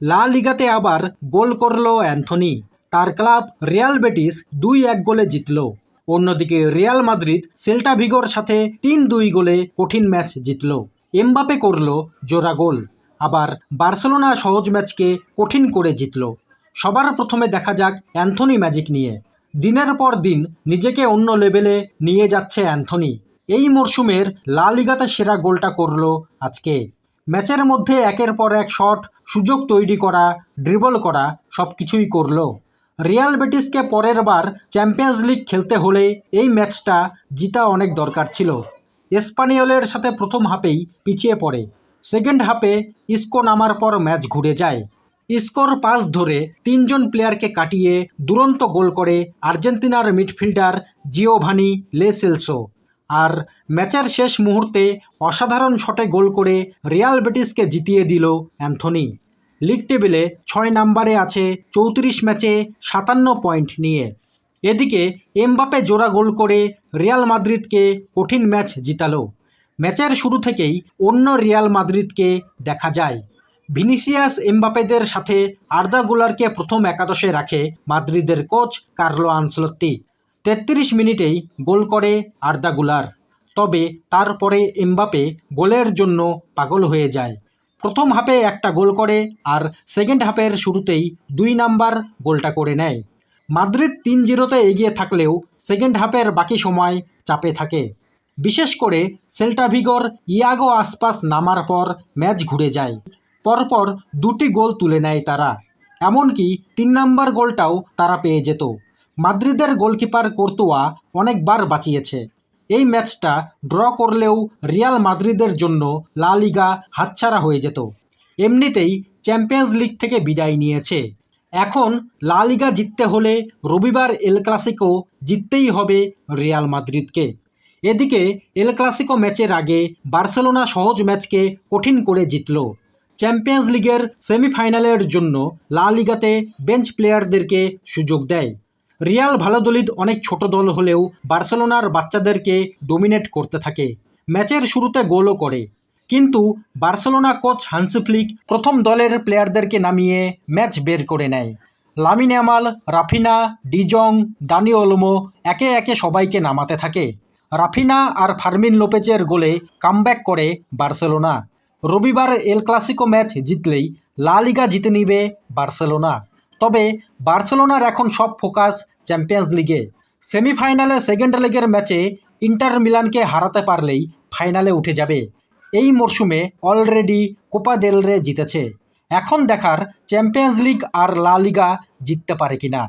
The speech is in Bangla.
লা লিগাতে আবার গোল করল অ্যান্থনি। তার ক্লাব রিয়াল বেটিস দুই এক গোলে জিতল। অন্যদিকে রিয়াল মাদ্রিদ সেল্টা ভিগোর সাথে তিন দুই গোলে কঠিন ম্যাচ জিতল। এমবাপে করল জোড়া গোল। আবার বার্সেলোনা সহজ ম্যাচকে কঠিন করে জিতল। সবার প্রথমে দেখা যাক অ্যান্থনি ম্যাজিক নিয়ে। দিনের পর দিন নিজেকে অন্য লেভেলে নিয়ে যাচ্ছে অ্যান্থনি। এই মরশুমের লা লিগাতে সেরা গোলটা করল আজকে। ম্যাচের মধ্যে একের পর এক শট সুযোগ তৈরি করা ড্রিবল করা সব কিছুই করল। রিয়াল বেটিসকে পরের বার চ্যাম্পিয়ন্স লিগ খেলতে হলে এই ম্যাচটা জিতা অনেক দরকার ছিল। এসপানিওলের সাথে প্রথম হাফেই পিছিয়ে পড়ে। সেকেন্ড হাফে ইস্কো নামার পর ম্যাচ ঘুরে যায়। ইস্কোর পাস ধরে তিনজন প্লেয়ারকে কাটিয়ে দুরন্ত গোল করে আর্জেন্টিনার মিডফিল্ডার জিওভানি লে সেলসো। আর ম্যাচের শেষ মুহূর্তে অসাধারণ শটে গোল করে রিয়াল বেটিসকে জিতিয়ে দিল অ্যান্থনি। লিগ টেবিলে ছয় নম্বরে আছে চৌত্রিশ ম্যাচে সাতান্ন পয়েন্ট নিয়ে। এদিকে এমবাপে জোড়া গোল করে রিয়াল মাদ্রিদকে কঠিন ম্যাচ জিতালো। ম্যাচের শুরু থেকেই অন্য রিয়াল মাদ্রিদকে দেখা যায়। ভিনিসিয়াস এমবাপেদের সাথে আর্দা গুলারকে প্রথম একাদশে রাখে মাদ্রিদের কোচ কার্লো আনসলত্তি। তেত্রিশ মিনিটেই গোল করে আর্দা গুলার। তবে তারপরে এমবাপে গোলের জন্য পাগল হয়ে যায়। প্রথম হাফে একটা গোল করে আর সেকেন্ড হাফের শুরুতেই দুই নাম্বার গোলটা করে নেয়। মাদ্রিদ তিন জিরোতে এগিয়ে থাকলেও সেকেন্ড হাফের বাকি সময় চাপে থাকে। বিশেষ করে সেল্টাভিগর ইয়াগো আশপাশ নামার পর ম্যাচ ঘুরে যায়। পরপর দুটি গোল তুলে নেয় তারা। এমনকি তিন নাম্বার গোলটাও তারা পেয়ে যেত। মাদ্রিদের গোলকিপার কোর্তুয়া অনেকবার বাঁচিয়েছে। এই ম্যাচটা ড্র করলেও রিয়াল মাদ্রিদের জন্য লা লিগা হাতছাড়া হয়ে যেত। এমনিতেই চ্যাম্পিয়ন্স লিগ থেকে বিদায় নিয়েছে। এখন লা লিগা জিততে হলে রবিবার এল ক্লাসিকো জিততেই হবে রিয়াল মাদ্রিদকে। এদিকে এল ক্লাসিকো ম্যাচের আগে বার্সেলোনা সহজ ম্যাচকে কঠিন করে জিতল। চ্যাম্পিয়ন্স লিগের সেমিফাইনালের জন্য লা লিগাতে বেঞ্চ প্লেয়ারদেরকে সুযোগ দেয়। রিয়াল ভালোদলিত অনেক ছোট দল হলেও বার্সেলোনার বাচ্চাদেরকে ডোমিনেট করতে থাকে। ম্যাচের শুরুতে গোলও করে। কিন্তু বার্সেলোনা কোচ হান্সিফ্লিক প্রথম দলের প্লেয়ারদেরকে নামিয়ে ম্যাচ বের করে নেয়। Lamine Yamal, Raphinha de Jong Dani Olmo একে একে সবাইকে নামাতে থাকে। রাফিনা আর ফার্মিন লোপেজের গোলে কামব্যাক করে বার্সেলোনা। রবিবার এল ক্লাসিকো ম্যাচ জিতলেই লা লিগা জিতে নিবে বার্সেলোনা। তবে বার্সেলোনার এখন সব ফোকাস চ্যাম্পিয়ন্স লিগে। সেমিফাইনালে সেকেন্ড লেগের ম্যাচে ইন্টার মিলানকে হারাতে পারলেই ফাইনালে উঠে যাবে। এই মরশুমে অলরেডি কোপা দেলরে জিতেছে। এখন দেখার চ্যাম্পিয়ন্স লিগ আর লা লিগা জিততে পারে কিনা।